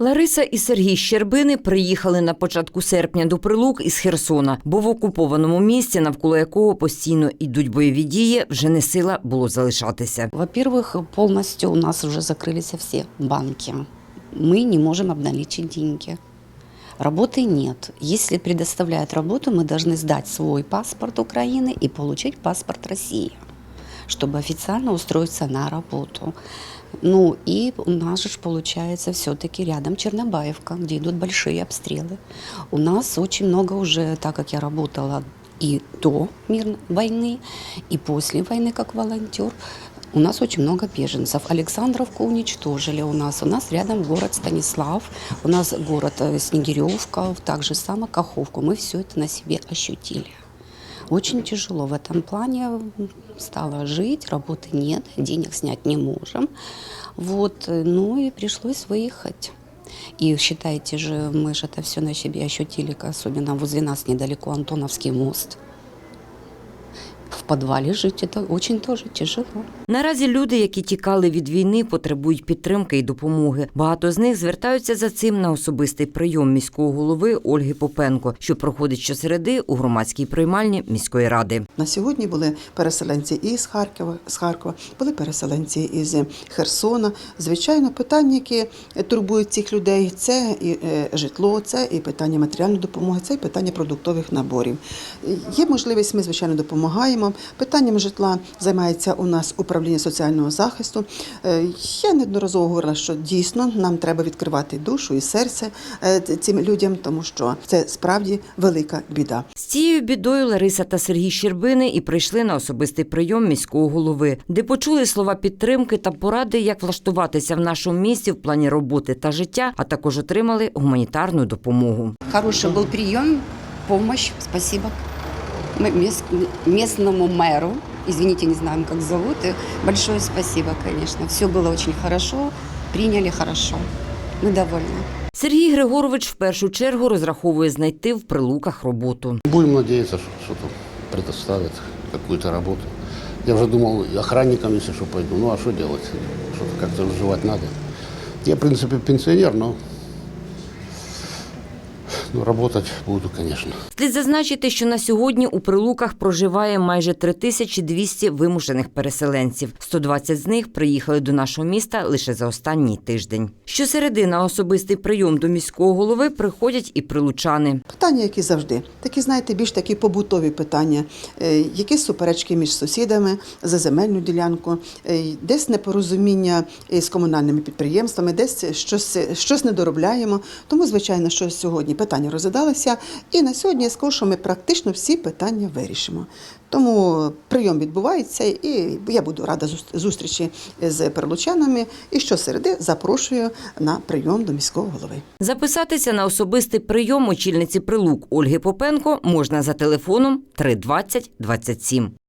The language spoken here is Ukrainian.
Лариса і Сергій Щербини приїхали на початку серпня до Прилук із Херсона, бо в окупованому місці, навколо якого постійно йдуть бойові дії, вже не сила було залишатися. Во-первых, полностью у нас уже закрылись все банки. Мы не можем обналичить деньги. Работы нет. Если предоставляют работу, мы должны сдать свой паспорт Украины и получить паспорт России, Чтобы официально устроиться на работу. Ну и у нас же получается все-таки рядом Чернобаевка, где идут большие обстрелы. У нас очень много уже, так как я работала и до мирной войны, и после войны как волонтер, у нас очень много беженцев. Александровку уничтожили у нас. У нас рядом город Станислав, у нас город э, Снегиревка, также само Каховку. Мы все это на себе ощутили. Очень тяжело в этом плане стало жить, работы нет, денег снять не можем. Вот, э, ну и пришлось выехать. И считайте же, мы же это все на себе ощутили, особенно возле нас недалеко Антоновский мост. Подвале жить это очень тоже тяжело. Наразі люди, які тікали від війни, потребують підтримки і допомоги. Багато з них звертаються за цим на особистий прийом міського голови Ольги Попенко, що проходить щосереди у громадській приймальні міської ради. На сьогодні були переселенці і з Харкова, з Харкова, були переселенці із Херсона. Звичайно, питання, які турбують цих людей, це і е, житло, це і питання матеріальної допомоги, це і питання продуктових наборів. Є можливість, ми звичайно допомагаємо. Питанням житла займається у нас управління соціального захисту. Е, Я неодноразово говорила, що дійсно нам треба відкривати душу і серце е, цим людям, тому що це справді велика біда. З цією бідою Лариса та Сергій Щербини і прийшли на особистий прийом міського голови, де почули слова підтримки та поради, як влаштуватися в нашому місті в плані роботи та життя, а також отримали гуманітарну допомогу. Хороший был прием, помощь, спасибо местному мэру, извините, не знаем, как зовут, и большое спасибо, конечно. Все было очень хорошо, приняли хорошо. Мы довольны. Сергій Григорович в першу чергу розраховує знайти в прилуках роботу. Будем надеяться, что что-то предоставят, какую-то работу. Я уже думал, и охранником, если что, пойду. Ну, а что делать? Что-то как-то выживать надо. Я, в принципе, пенсионер, но ну, работать буду, конечно. Слід зазначити, що на сьогодні у прилуках проживає майже 3200 вимушених переселенців. 120 з них приїхали до нашого міста лише за останній тиждень. Щосереди на особистий прийом до міського голови приходять і прилучани. Питання, які завжди, такі, знаєте, більш такі побутові питання, Е, якісь суперечки між сусідами за земельну ділянку, е, десь непорозуміння з комунальними підприємствами, десь щось, щось не доробляємо. Тому, звичайно, що сьогодні питання розглядалися, і на сьогодні я скажу, що ми практично всі питання вирішимо. Тому прийом відбувається, і я буду рада зус- зустрічі з перелучанами. І щосереди запрошую на прийом до міського голови. Записатися на особистий прийом очільниці прилук Ольги Попенко можна за телефоном 320 27.